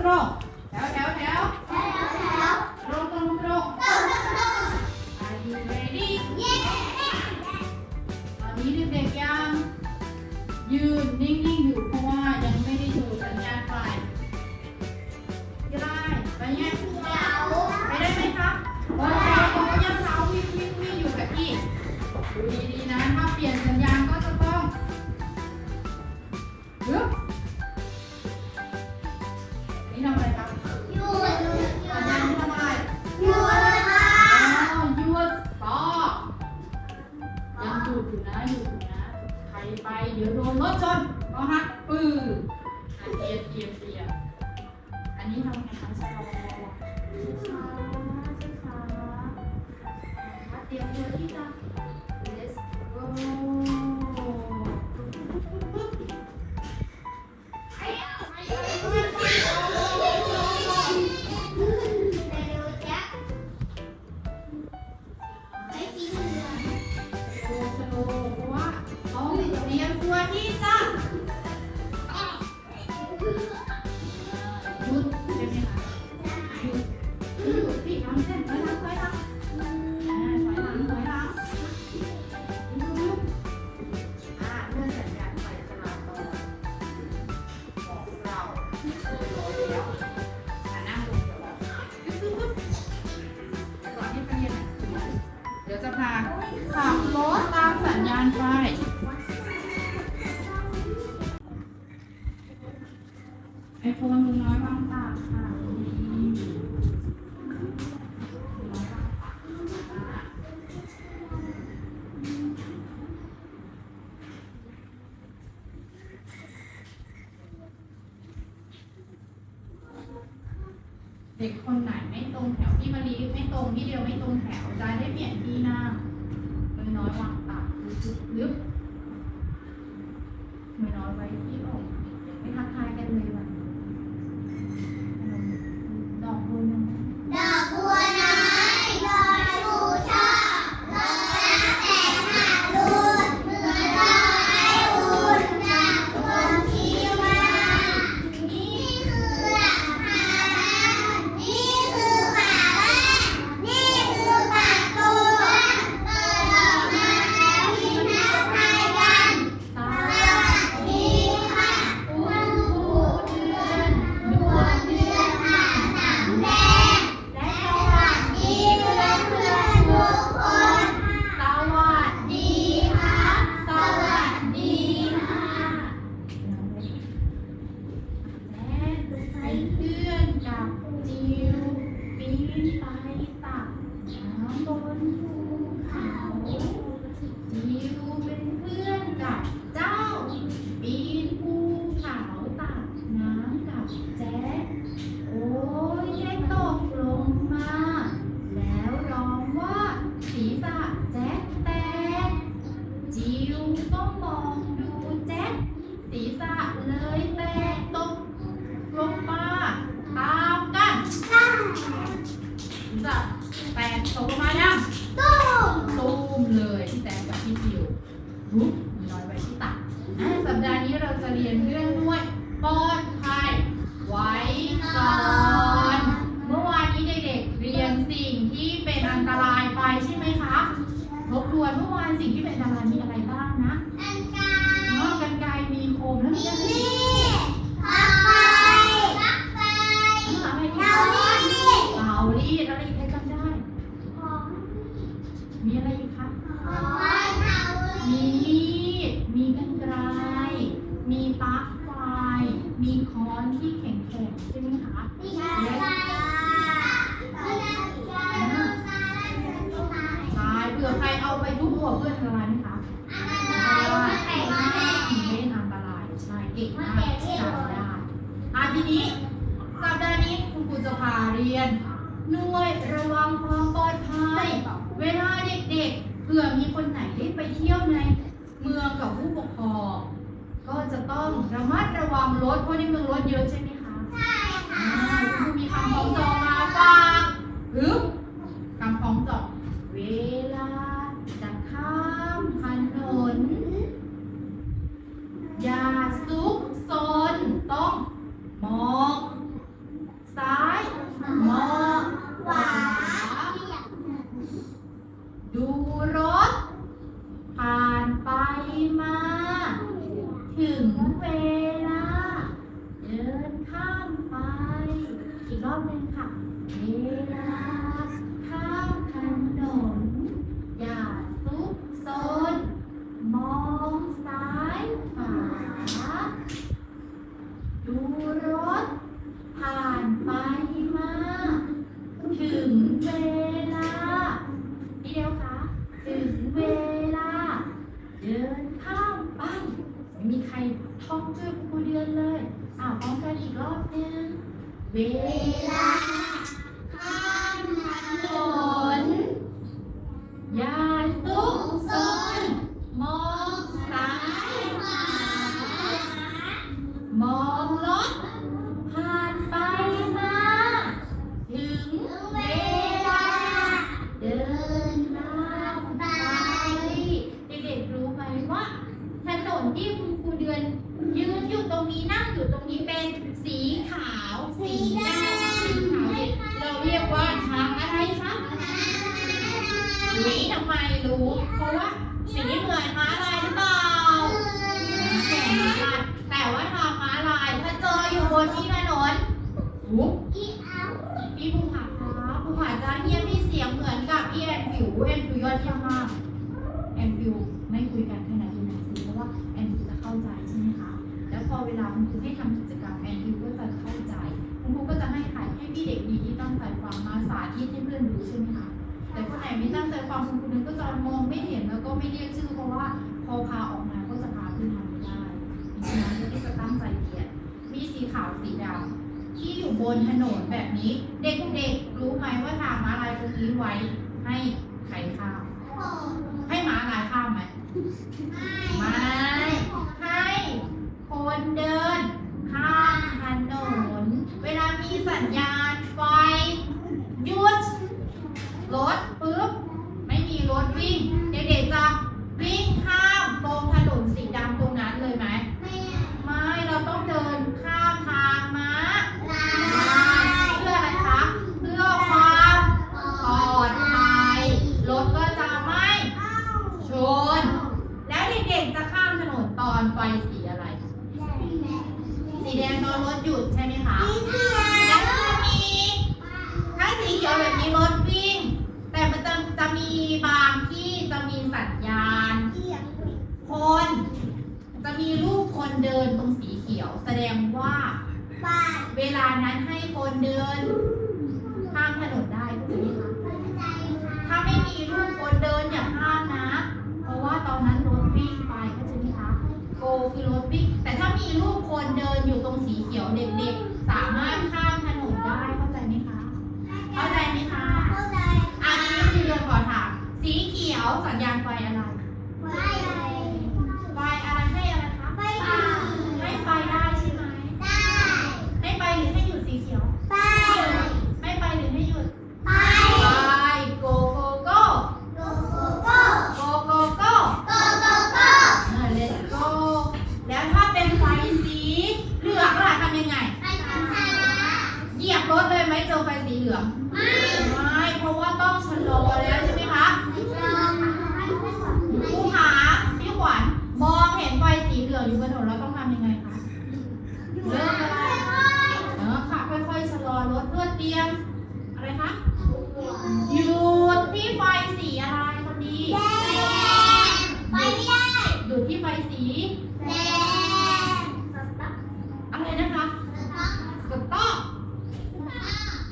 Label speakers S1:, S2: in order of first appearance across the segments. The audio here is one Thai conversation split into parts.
S1: ตรงแถวแถวแถวแถวแถวตรงตรงตรงตรงตรงตรง Are you ready นนี้เด็กๆยังยืนนิ่งๆอยู่เพราะว่ายังไม่ได้ดูสัญญาณไฟได้ไปไงไปได้ไหมครับนี้เรายังเท้าวิ่งวิ่งวิ่งอยู่กับพี่ดูดีๆนะถ้าเปลี่ยนสั Yarın olmaz. เด็กคนไหนไม่ตรงแถวพี่มะลิไม่ตรงพี่เดียวไม่ตรงแถวจะได้เปลี่ยนที่นั่งน้อยวางตักลึก ว
S2: จเมื่อวานสิ่
S1: งที่เป็นดารามีอะไรบ้างนะ หน่
S2: วย
S1: ระวังความปลอดภัย เวลาเด็กๆเผื่อมีคนไหนได้ไปเที่ยวในเมืองกับผู้ปกครองก็จะต้องระมัดระวังรถเพราะในเมืองรถเยอะใช่ไหมคะ
S2: ใช่ค่ะ
S1: มีคำของจองมาฝากหรือคำของจองเวลาจะข้ามถนนอย่าซุกซนต้องมอง
S2: ซ้า
S1: ยมอง
S2: ขวา
S1: ดูรถ ผ่านไปมา ถึง
S2: เวล
S1: เหมือนกับพี่แอนฟิวแอนฟิวยอดเยี่ยมมากแอนฟิวไม่คุยกันขณะดูนังสือเพราะว่าแอนฟิวจะเข้าใจใช่ไหมคะ แล้วพอเวลาคุณครูให้ทำกิจกรรมแอนฟิวก็จะเข้าใจ คุณครูก็จะให้ใครให้พี่เด็กดีที่ตั้งใจฟังมาสาธิตให้เพื่อนดูใช่ไหมคะ แต่คนไหนไม่ตั้งใจฟังคุณครูนึกก็จะมองไม่เห็นแล้วก็ไม่เรียกชื่อเพราะว่าพอพาออกมาก็จะพาขึ้นทำไม่ได้ฉะนั้นที่จะตั้งใจเรียนมีสีขาวสีดำ ที่อยู่บนถนนแบบนี้ เด็กๆรู้ไหมว่าทางม้าลายตรงนี้ไว้ให้ใครข้ามให้ม้าลายข้ามไหมไม่ให้คนเดินข้ามถนน เวลามีสัญญาณไฟหยุดรถปุ๊บไม่มีรถวิ่ง เด็กๆจะวิ่งข้ามตรงถนนสีดำตรงนั้นเลยไหมไม่เราต้องเดินข้ามทางม้า เพื่ออะไรคะ เพื่อความปลอดภัย รถก็จะไม่ชน แล้วเด็กๆจะข้ามถนนตอนไฟสีอะไร สีแดงตอนรถหยุดใช่ไหมคะ แล้วก็จะมี ถ้าสีเขียวแบบนี้รถวิ่ง แต่มันจะจะมีบางที่จะมีสัญญาณ คน จะมีรูปคนเดินตรงสีเขียว แสดงว่าเวลานั้นให้คนเดินข้ามถนนได้ถูกไหมคะถ้าไม่มีรูปคนเดินอย่าข้ามนะ เพราะว่าตอนนั้นรถวิ่งไปเข้าใจไหมคะโกคือรถวิ่งแต่ถ้ามีรูปคนเดินอยู่ตรงสีเขียวเด็กๆ สามารถข้ามถนนได้เข้าใจไหมคะ เข้าใจไหมคะอันนี้คือเรือนขอถามสีเขียวสัญญาณไฟอะไรไฟอะไรให้อะไรคะ ให้ไฟได้ใช่ไหม ให้ไปหรือให้หยุดสีเขียว ให้ไปหรือให้หยุด ไปโกโกโก้โกโกโก้ เออ let's go แล้วถ้าเป็นไฟสีเหลืองล่ะทำยังไง เหยียบรถเลยไหมเจอไฟสีเหลือง ไม่ เพราะว่าต้องชะลอแล้วใช่ไหมคะผู้หาพี่ขวัญมองเห็นไฟสีเหลืองอยู่บนถนนแล้วต้องทำยังไงคะ เริ่มอะไรเออค่ะ ค่อยๆชะลอรถเพื่อเตรียม อะไรคะ หยุดที่ไฟสีอะไรคนดีหยุดที่ไฟสี อะไรนะคะ สต็อป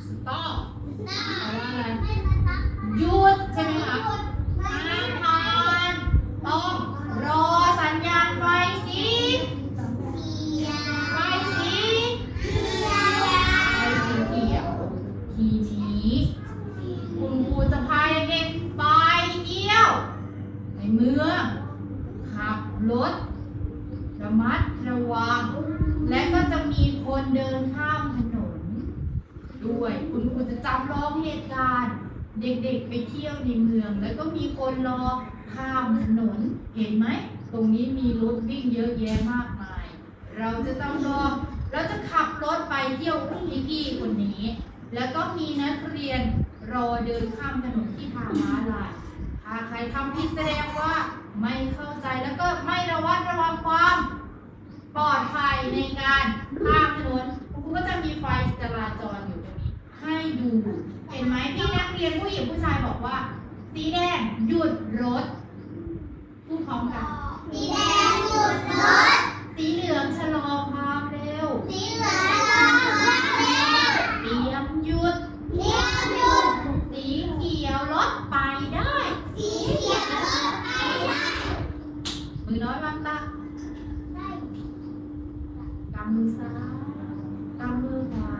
S1: สต็อปแปลว่าอะไร หยุดใช่ไหมคะห้ามผ่านต้องรอสัญญาณไฟสี ไฟสีไฟสีเขียว ทีนี้คุณครูจะพาเด็กๆไปเที่ยว ในเมือง ขับรถ ระมัดระวัง และก็จะมีคนเดินข้ามถนน ด้วย คุณครูจะจำลองเหตุการณ์ เด็กๆไปเที่ยวในเมือง แล้วก็มีคนรอข้ามถนน เห็นไหม ตรงนี้มีรถวิ่งเยอะแยะมากมาย เราจะต้องรอเราจะขับรถไปเที่ยวกับพี่คนนี้ แล้วก็มีนักเรียนรอเดินข้ามถนนที่ทางม้าลายถ้าใครทำผิดแสดงว่าไม่เข้าใจแล้วก็ไม่ระวัดระวังความปลอดภัยในการข้ามถนนคุณครูก็จะมีไฟจราจรอยู่ตรงนี้ ให้ดู เห็นไหมพี่นักเรียนผู้หญิงผู้ชายบอกว่า สีแดงหยุดรถพูดพร้อมกัน สีเหลืองชะลอความเร็วเตรียมหยุด สีเขียวรถไปได้ มือน้อยวางตากำมือซ้ายกำมือขวา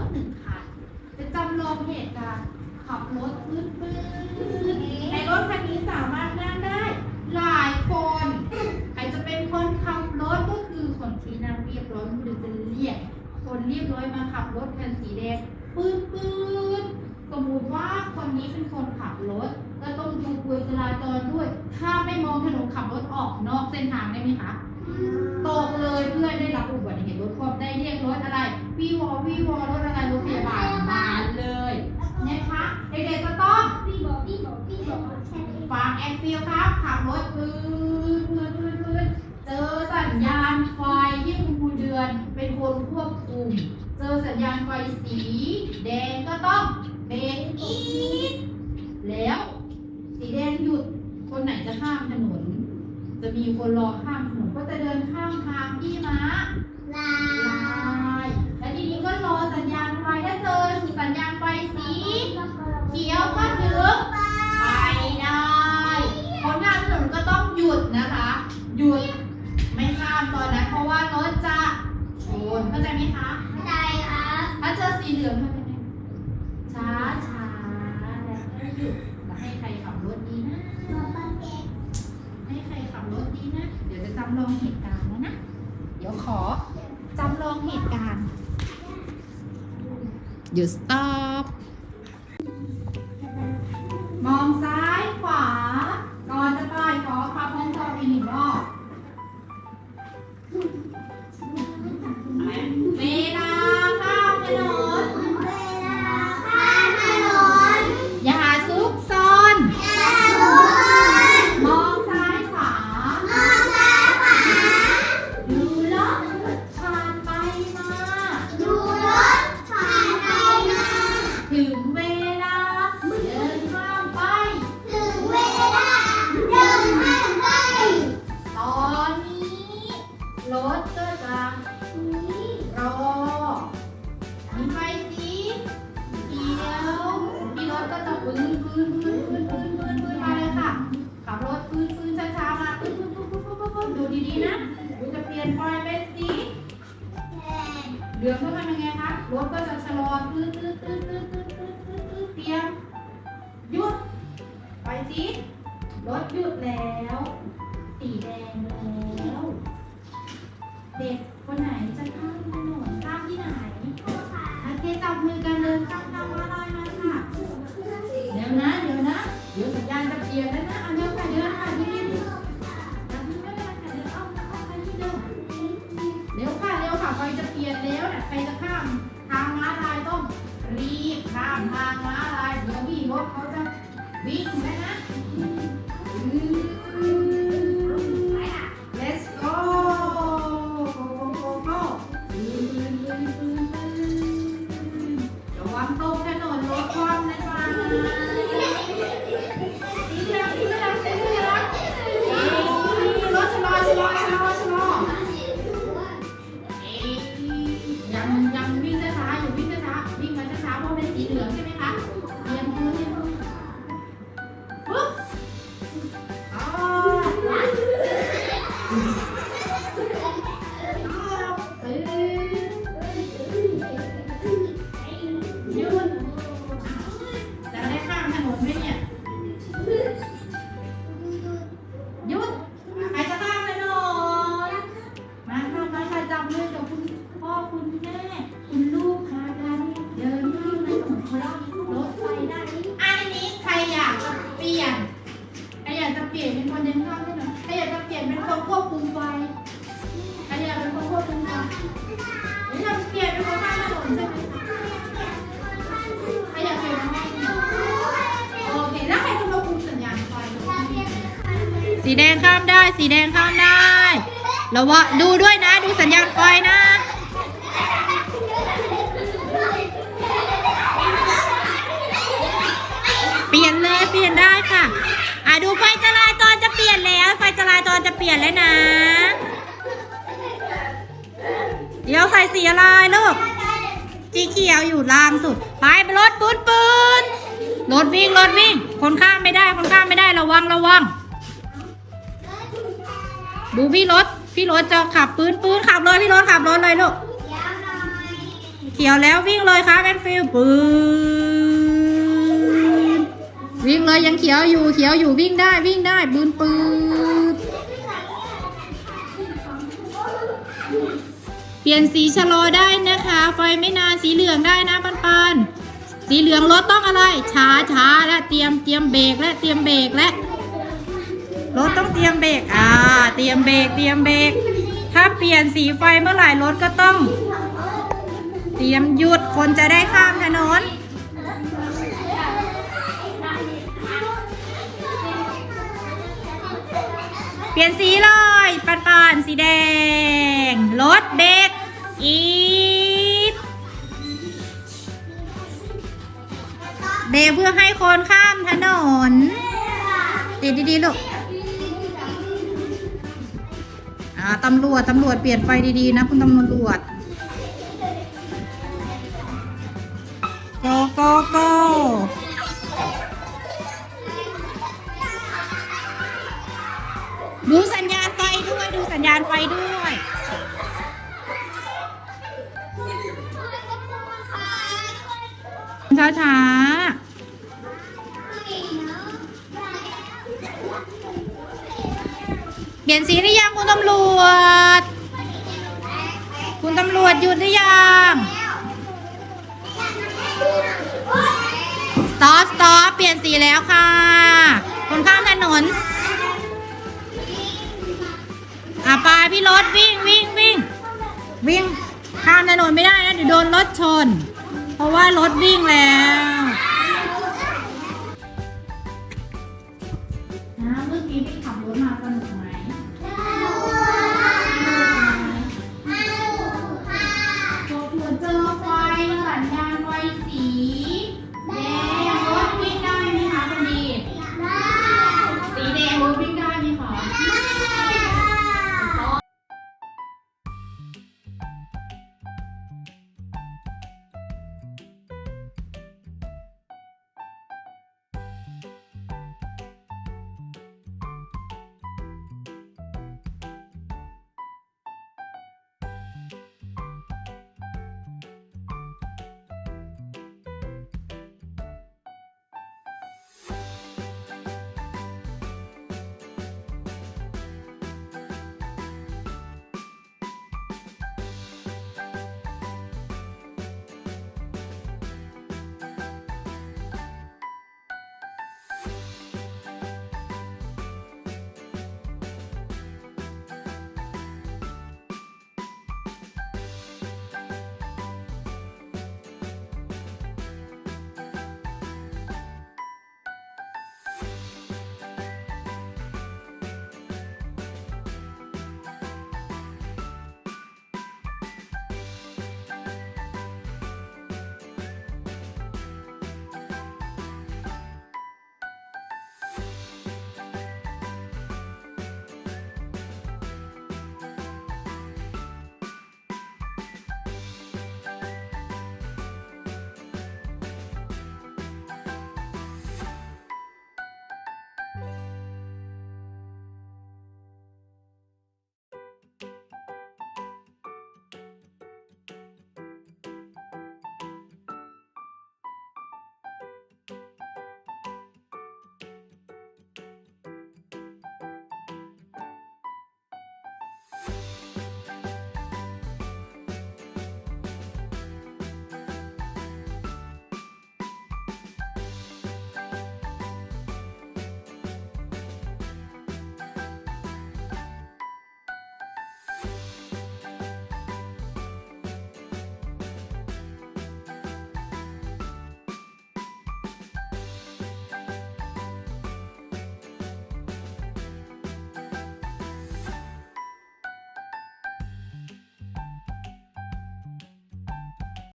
S1: ถหนึ่งคันจะจำลองเหตุการณ์ขับรถปื้นปื้นในรถคันนี้สามารถนั่งได้ หลายคนใครจะเป็นคนขับรถก็คือคนที่นั่งเรียบร้อยหรือจะเรียก คนเรียบร้อยมาขับรถคันสีแดงปื้นปื้นสมมติว่าคนนี้เป็นคนขับรถก็ต้องดูกลวยจราจรด้วย ถ้าไม่มองถนนขับรถออกนอกเส้นทางได้ไหมคะตกเลยเพื่อนได้รับอุบัติเหตุรถคว่ำได้เรียกรถอะไรวีวอวีวอรถอะไรรถพยาบาลมาเลยนะคะเด็กๆก็ต้อง
S2: พี่บอกพี่บอกพี่บอกแค่นี้
S1: ฟังแอนฟิลครับขับรถพื้นพื้นพื้นพื้น เจอสัญญาณไฟที่คุณครูเดือนเป็นคนควบคุม เจอสัญญาณไฟสี แดงก็ต้องเบรกอีกแล้วสีแดงหยุดคนไหนจะข้ามถนน จะมีคนรอข้ามถนนก็จะเดินข้ามทางที่ม้า
S2: ลา
S1: ลายแล้วทีนี้ก็รอสัญญาณไฟถ้าเจอสัญญาณไฟสี เขียวก็ถึงไปได้คนข้ามถนนก็ต้องหยุดนะคะ หยุด ไม่ข้ามตอนนั้นเพราะว่ารถจะชนเข้าใจไหมคะ
S2: ไม่ได้ครับ
S1: ถ้าเจอสีเหลืองทำยังไงช้าช้าแล้วก็หยุดแล้วให้ใครขับรถดีนะให้ใครขับรถดีนะ เดี๋ยวจะจำลองเหตุการณ์แล้วนะ เดี๋ยวขอจำลองเหตุการณ์หยุด stop เดินข้าม
S2: ทาง
S1: ม้าลายมาค่ะเดี๋ยวนะเดี๋ยวนะเดี๋ยวสัญญาณจะเปลี่ยนแล้วนะเอาเดี๋ยวค่ะเดี๋ยวค่ะที่นี่จับมือไม่เป็นไรค่ะเดี๋ยวเอาเอาไปที่เดิมเร็วค่ะเร็วค่ะไฟจะเปลี่ยนแล้วเนี่ยใครจะข้ามทางม้าลายต้องรีบข้ามทางม้าลายเดี๋ยวพี่รถเขาจะวิ่งไปนะ 羊羊 เปลี่ยนเป็นคนเดินข้ามถนนใครอยากจะเปลี่ยนเป็นคนควบคุมไฟใครอยากเป็นคนควบคุมไฟนี่เรากเปลี่ยนเป็นคนข้ามถนนใช่ไหมใครอยากเปลี่ยนเป็นคนโอเคแล้วใครจะมาคุมสัญญาณไฟสีแดงข้ามได้ สีแดงข้ามได้ระวังดูด้วยนะ ดูสัญญาณไฟนะ ราจรจะเปลี่ยนแล้วนะ เดี๋ยวใส่สีอะไรลูกสีเขียวอยู่ล่างสุด ไปรถปืนปืนรถวิ่งรถวิ่ง คนข้ามไม่ได้คนข้ามไม่ได้ระวังระวัง ดูพี่รถ พี่รถจะขับปืนปืนขับเลยพี่รถขับรถเลยลูกเขียวแล้ววิ่งเลยครับแอนฟิลปืนวิ่งเลยยังเขียวอยู่เขียวอยู่วิ่งได้วิ่งได้ปืนปืน เปลี่ยนสีชะลอได้นะคะ ไฟไม่นานสีเหลืองได้นะปันปันสีเหลืองรถต้องอะไร ช้าช้าและเตรียมเตรียมเบรกและเตรียมเบรกและรถต้องเตรียมเบรกอ่า เตรียมเบรกเตรียมเบรกถ้าเปลี่ยนสีไฟเมื่อไหร่รถก็ต้อง เตรียมหยุดคนจะได้ข้ามถนน เปลี่ยนสีเลยปันปันสีแดงรถเบรกอีดเบรกเพื่อให้คนข้ามถนนติดดีๆลูกอ่าตำรวจตำรวจเปลี่ยนไฟดีๆนะคุณตำรวจโกโกโก ดูสัญญาณไฟด้วยดูสัญญาณไฟด้วยช้าช้าเปลี่ยนสีหรือยังคุณตำรวจ คุณตำรวจหยุดหรือยังสต็อปสต็อปเปลี่ยนสีแล้วค่ะ คนข้ามถนนะไปพี่รถวิ่งวิ่งวิ่งวิ่งข้ามถนนไม่ได้นะเดี๋ยวโดนรถชน เพราะว่ารถวิ่งแล้ว